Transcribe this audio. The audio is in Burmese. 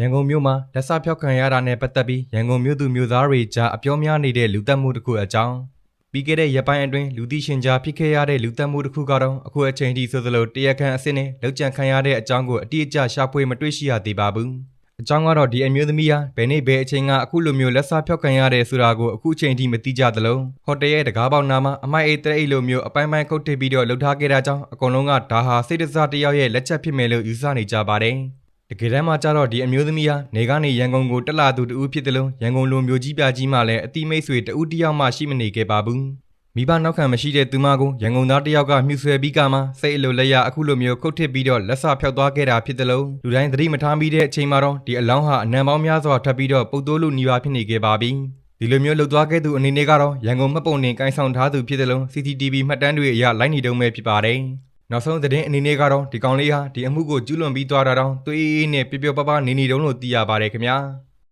ရန်ကုန်မြို့မှာလက်စဖျောက်ခံရတာနဲ့ပတ်သက်ပြီးရန်ကုန်မြို့သူမြို့သားတွေကြားအပြောများနေတဲ့လူသက်မှုတစ်ခုအကြောင်းပြီးခဲ့တဲ့ရက်ပိုင်းအတွင်းလူသိရှင်ကြားဖြစ်ခဲ့ရတဲ့လူသက်မှုတစ်ခုကတော့အခုအချိန်ထိဆိုသလိုတရားခံအစစ်နဲ့လောက်ကျန်ခံရတဲ့အကြောင်းကိုအတိအကျရှာဖွေမတွေ့ရှိရသေးပါဘူးအကြောင်းကတော့ဒီအမျိုးသမီးဟာဘယ်နေ့ဘယ်အချိန်ကအခုလိုမျိုးလက်စဖျောက်ခံရတယ်ဆိုတာကိုအခုအချိန်ထိမသိကြသလိုဟိုတယ်ရဲ့တကားပေါက်နာမှာအမိုက်အိတ်တဲ့အိတ်လိုမျိုးအပိုင်းပိုင်းခုတ်ထစ်ပြီးတော့လှုပ်ထားခဲ့တာကြောင့်အကုန်လုံးကဒါဟာစိတ်တစားတစ်ယောက်ရဲ့လက်ချက်ဖြစ်မယ်လို့ယူဆနေကြပါတယ် တကယ်တမ်းမှာကျတော့ဒီအမျိုးသမီးဟာနေကနေရန်ကုန်ကိုတက်လာသူတူဖြစ်တယ်လို့ရန်ကုန်လူမျိုးကြီးပြကြီးမှလည်းအတိမိတ်ဆွေတူတစ်ယောက်မှရှိမနေခဲ့ပါဘူးမိဘနောက်ခံမရှိတဲ့သူမကိုရန်ကုန်သားတစ်ယောက်ကမြှူဆွဲပြီးကမှစိတ်အလိုလက်ရအခုလိုမျိုးခုတ်ထစ်ပြီးတော့လက်ဆဖျောက်သွားခဲ့တာဖြစ်တယ်လို့လူတိုင်းသတိမထားမိတဲ့အချိန်မှာတော့ဒီအလောင်းဟာအနံပေါင်းများစွာထပ်ပြီးတော့ပုတ်တိုးလူညီပါဖြစ်နေခဲ့ပါပြီဒီလိုမျိုးလှုပ်သွားခဲ့သူအနေနဲ့ကတော့ရန်ကုန်မှတ်ပုံတင်ကိုင်းဆောင်ထားသူဖြစ်တယ်လို့ CCTV မှတ်တမ်းတွေအရလိုက်နေတုံးပဲဖြစ်ပါတယ် နောက်ဆုံးသတင်းအနေနဲ့ကတော့ဒီကောင်လေးဟာဒီအမှုကိုကျူးလွန်ပြီးသွားတာတော့သွေးအေးအေးနဲ့ပျော်ပျော်ပါးပါနေနေတုံးလို့သိရပါတယ်ခင်ဗျာ